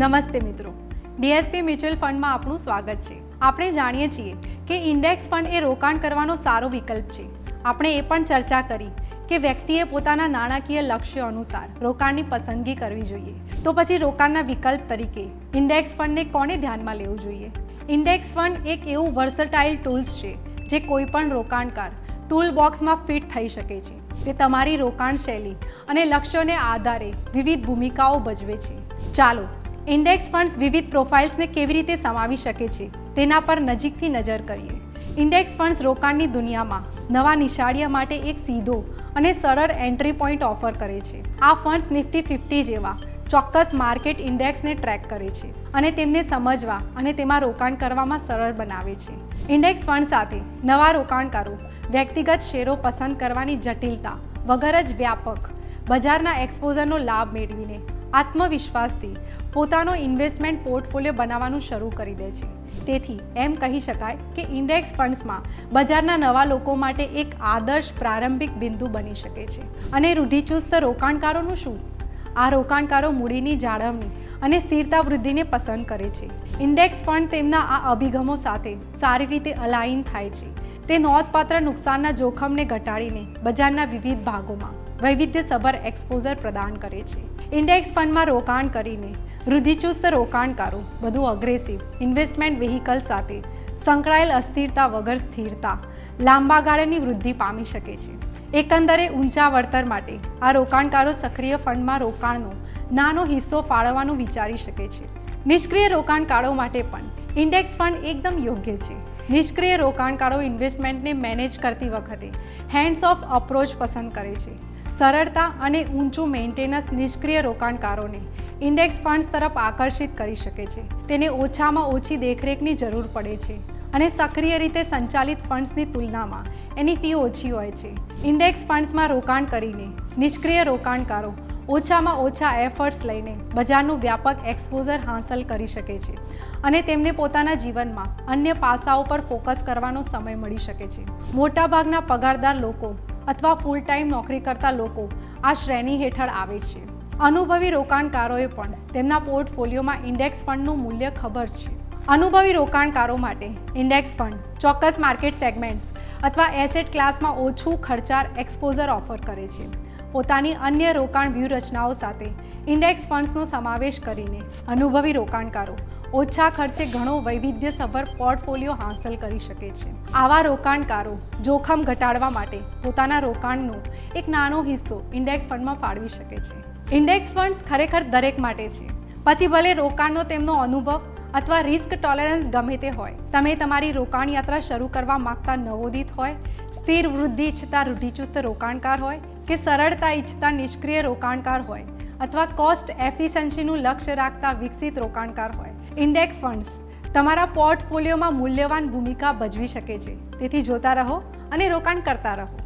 નમસ્તે મિત્રો. DSP mutual ફંડમાં આપનું સ્વાગત છે. આપણે જાણીએ છીએ કે ઇન્ડેક્સ ફંડ એ રોકાણ કરવાનો સારો વિકલ્પ છે. આપણે એ પણ ચર્ચા કરી કે વ્યક્તિએ પોતાના નાણાકીય લક્ષ્યો અનુસાર રોકાણની પસંદગી કરવી જોઈએ. તો પછી રોકાણના વિકલ્પ તરીકે ઇન્ડેક્સ ફંડને કોને ધ્યાનમાં લેવું જોઈએ? ઇન્ડેક્સ ફંડ એક એવું વર્સટાઇલ ટૂલ્સ છે જે કોઈપણ રોકાણકાર ટૂલ બોક્સમાં ફિટ થઈ શકે છે. તે તમારી રોકાણ શૈલી અને લક્ષ્યોને આધારે વિવિધ ભૂમિકાઓ ભજવે છે. ચાલો ઇન્ડેક્સ ફંડ્સ વિવિધ પ્રોફાઇલ્સને કેવી રીતે સમાવી શકે છે, તેના પર નજીકથી નજર કરીએ. ઇન્ડેક્સ ફંડ્સ રોકાણની દુનિયામાં નવા નિશાળીય માટે એક સીધો અને સરળ એન્ટ્રી પોઈન્ટ ઓફર કરે છે. આ ફંડ્સ નિફ્ટી ફિફ્ટી જેવા ચોક્કસ માર્કેટ ઇન્ડેક્સને ટ્રેક કરે છે અને તેમને સમજવા અને તેમાં રોકાણ કરવામાં સરળ બનાવે છે. ઇન્ડેક્સ ફંડ સાથે નવા રોકાણકારો વ્યક્તિગત શેરો પસંદ કરવાની જટિલતા વગર જ વ્યાપક બજારના એક્સપોઝરનો લાભ મેળવીને આત્મવિશ્વાસથી પોતાનો ઇન્વેસ્ટમેન્ટ પોર્ટફોલિયો બનાવવાનું શરૂ કરી દે છે. તેથી એમ કહી શકાય કે ઇન્ડેક્સ ફંડ્સમાં બજારના નવા લોકો માટે એક આદર્શ પ્રારંભિક બિંદુ બની શકે છે. અને રૂઢિચુસ્ત રોકાણકારોનું શું? આ રોકાણકારો મૂડીની જાળવણી અને સ્થિરતા વૃદ્ધિને પસંદ કરે છે. ઇન્ડેક્સ ફંડ તેમના આ અભિગમો સાથે સારી રીતે અલાઇન થાય છે. તે નોંધપાત્ર નુકસાનના જોખમને ઘટાડીને બજારના વિવિધ ભાગોમાં વૈવિધ્યસભર એક્સપોઝર પ્રદાન કરે છે. ઇન્ડેક્સ ફંડમાં રોકાણ કરીને રૂઢિચુસ્ત રોકાણકારો, વધુ અગ્રેસિવ ઇન્વેસ્ટમેન્ટ વેહિકલ સાથે સંકળાયેલ અસ્થિરતા વગર સ્થિરતા લાંબા ગાળાની વૃદ્ધિ પામી શકે છે. એકંદરે ઊંચા વળતર માટે આ રોકાણકારો સક્રિય ફંડમાં રોકાણનો નાનો હિસ્સો ફાળવવાનું વિચારી શકે છે. નિષ્ક્રિય રોકાણકારો માટે પણ ઇન્ડેક્સ ફંડ એકદમ યોગ્ય છે. નિષ્ક્રિય રોકાણકારો ઇન્વેસ્ટમેન્ટને મેનેજ કરતી વખતે હેન્ડ્સ ઓફ અપ્રોચ પસંદ કરે છે. સરળતા અને ઊંચું મેન્ટેનન્સ નિષ્ક્રિય રોકાણકારોને ઇન્ડેક્સ ફંડ્સ તરફ આકર્ષિત કરી શકે છે. તેને ઓછામાં ઓછી દેખરેખની જરૂર પડે છે અને સક્રિય રીતે સંચાલિત ફંડ્સની તુલનામાં એની ફી ઓછી હોય છે. ઇન્ડેક્સ ફંડ્સમાં રોકાણ કરીને નિષ્ક્રિય રોકાણકારો ઓછામાં ઓછા એફર્ટ્સ લઈને બજારનું વ્યાપક એક્સપોઝર હાંસલ કરી શકે છે અને તેમને પોતાના જીવનમાં અન્ય પાસાઓ પર ફોકસ કરવાનો સમય મળી શકે છે. મોટાભાગના પગારદાર લોકો અથવા ફૂલ ટાઈમ નોકરી કરતા લોકો આ શ્રેણી હેઠળ આવે છે. અનુભવી રોકાણકારોએ પણ તેમના પોર્ટફોલિયોમાં ઇન્ડેક્સ ફંડનું મૂલ્ય ખબર છે. અનુભવી રોકાણકારો માટે ઇન્ડેક્સ ફંડ ચોક્કસ માર્કેટ સેગમેન્ટ્સ અથવા એસેટ ક્લાસમાં ઓછું ખર્ચાળ એક્સપોઝર ઓફર કરે છે. પોતાની અન્ય રોકાણ વ્યૂહરચનાઓ સાથે ઇન્ડેક્સ ફંડ્સનો સમાવેશ કરીને અનુભવી રોકાણકારો ઓછા ખર્ચે ઘણો વૈવિધ્યસભર પોર્ટફોલિયો હાંસલ કરી શકે છે. આવા રોકાણકારો જોખમ ઘટાડવા માટે પોતાના રોકાણનો એક નાનો હિસ્સો ઇન્ડેક્સ ફંડમાં ફાળવી શકે છે. ઇન્ડેક્સ ફંડ્સ ખરેખર દરેક માટે છે. પછી ભલે રોકાણનો તેમનો અનુભવ અથવા રિસ્ક ટોલરન્સ ગમે તે હોય, તમે તમારી રોકાણ યાત્રા શરૂ કરવા માંગતા નવોદિત હોય સ્થિર વૃદ્ધિ ઈચ્છતા રૂઢિચુસ્ત રોકાણકાર હોય કે સરળતા ઈચ્છતા નિષ્ક્રિય રોકાણકાર હોય અથવા કોસ્ટ એફિશન્સીનું લક્ષ્ય રાખતા વિકસિત રોકાણકાર હોય. ઇન્ડેક્સ ફંડ્સ તમારા પોર્ટફોલિયોમાં મૂલ્યવાન ભૂમિકા ભજવી શકે છે. તેથી જોતા રહો અને રોકાણ કરતા રહો.